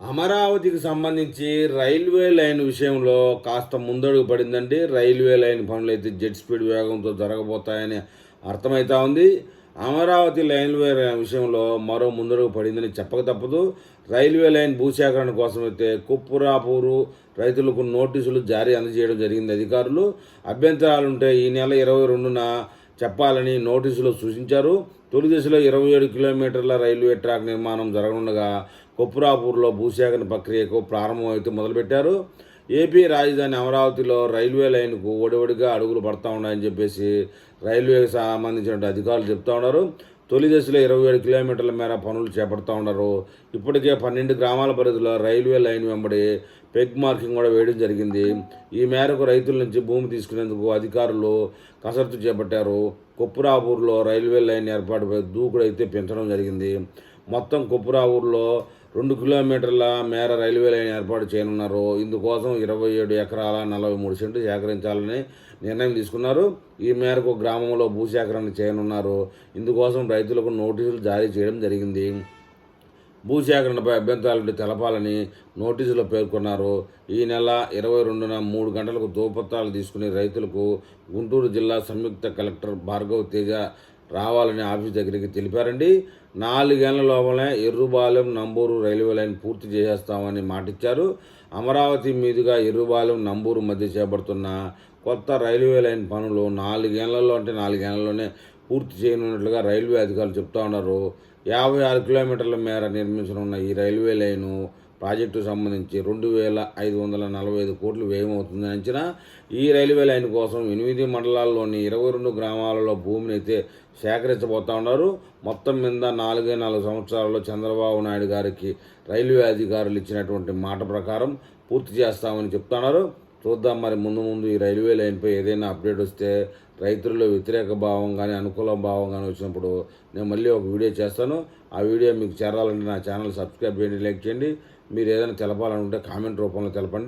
అమరావతికి సంబంధించి railway line విషయంలో కాస్త ముందడుగు పడిందండి. రైల్వే లైన్ పనులు అయితే జెట్ స్పీడ్ వేగంతో జరగబోతాయని అర్థమవుతా ఉంది. అమరావతి రైల్వే విషయంలో మరో ముందడుగు పడిందని చెప్పక తప్పదు. రైల్వే లైన్ భూసేకరణ కోసం అయితే కుప్పురాపూరు రైతులకు నోటీసులు జారీ అందజేయడం జరిగింది అధికారులు. అభ్యంతరాలుంటే ఈ నెల ఇరవై రెండున చెప్పాలని నోటీసులో సూచించారు. తొలి దశలో ఇరవై ఏడు కిలోమీటర్ల రైల్వే ట్రాక్ నిర్మాణం జరగనుండగా కొప్పురాపూర్లో భూసేకరణ ప్రక్రియకు ప్రారంభమైతే మొదలుపెట్టారు. ఏపీ రాజధాని అమరావతిలో రైల్వే లైన్కు ఒడివడిగా అడుగులు పడతా ఉన్నాయని చెప్పేసి రైల్వేకి సంబంధించిన అధికారులు చెప్తా ఉన్నారు. తొలి దశలో ఇరవై ఏడు కిలోమీటర్ల మేర పనులు చేపడతా ఉన్నారు. ఇప్పటికే పన్నెండు గ్రామాల పరిధిలో రైల్వే లైన్ వెంబడి పెగ్ మార్కింగ్ కూడా వేయడం జరిగింది. ఈ మేరకు రైతుల నుంచి భూమి తీసుకునేందుకు అధికారులు కసరత్తు చేపట్టారు. కొప్పురాపూర్లో రైల్వే లైన్ ఏర్పాటుపై దూకుడైతే పెంచడం జరిగింది. మొత్తం కొప్పురాపూర్లో రెండు కిలోమీటర్ల మేర రైల్వే లైన్ ఏర్పాటు చేయనున్నారు. ఇందుకోసం ఇరవై ఏడు ఎకరాల నలభై మూడు సెంట్లు సేకరించాలని నిర్ణయం తీసుకున్నారు. ఈ మేరకు గ్రామంలో భూసేకరణ చేయనున్నారు. ఇందుకోసం రైతులకు నోటీసులు జారీ చేయడం జరిగింది. భూసేకరణపై అభ్యంతరాలు తెలపాలని నోటీసులో పేర్కొన్నారు. ఈ నెల ఇరవై రెండున మూడు గంటలకు దోపత్రాలు తీసుకుని రైతులకు గుంటూరు జిల్లా సంయుక్త కలెక్టర్ భార్గవ్ తేజ రావాలని ఆఫీస్ దగ్గరికి తెలిపారండి. నాలుగేళ్ళ లోపలే ఎర్రుబాలెం నంబూరు రైల్వే లైన్ పూర్తి చేసేస్తామని మాటిచ్చారు. అమరావతి మీదుగా ఎర్రుబాలెం నంబూరు మధ్య చేపడుతున్న కొత్త రైల్వే లైన్ పనులు నాలుగేళ్ళలో అంటే నాలుగేళ్ళలోనే పూర్తి చేయనున్నట్లుగా రైల్వే అధికారులు చెప్తా ఉన్నారు. యాభై ఆరు కిలోమీటర్ల మేర నిర్మించనున్న ఈ రైల్వే లైను ప్రాజెక్టు సంబంధించి రెండు వేల ఐదు వందల నలభై ఐదు కోట్లు వ్యయమవుతుందని అంచనా. ఈ రైల్వే లైన్ కోసం ఎనిమిది మండలాల్లోని ఇరవై రెండు గ్రామాలలో భూమిని అయితే సేకరించబోతా ఉన్నారు. మొత్తం మీద నాలుగే నాలుగు సంవత్సరాల్లో చంద్రబాబు నాయుడు గారికి రైల్వే అధికారులు ఇచ్చినటువంటి మాట ప్రకారం పూర్తి చేస్తామని చెప్తున్నారు. చూద్దాం మరి ముందు ముందు ఈ రైల్వే లైన్పై ఏదైనా అప్డేట్ వస్తే రైతుల్లో వ్యతిరేక భావం కానీ అనుకూల భావం కానీ వచ్చినప్పుడు నేను మళ్ళీ ఒక వీడియో చేస్తాను. ఆ వీడియో మీకు చేరాలంటే నా ఛానల్ సబ్స్క్రైబ్ చేయండి లైక్ చేయండి. మీరు ఏదైనా తెలపాలనుకుంటే కామెంట్ రూపంలో తెలపండి.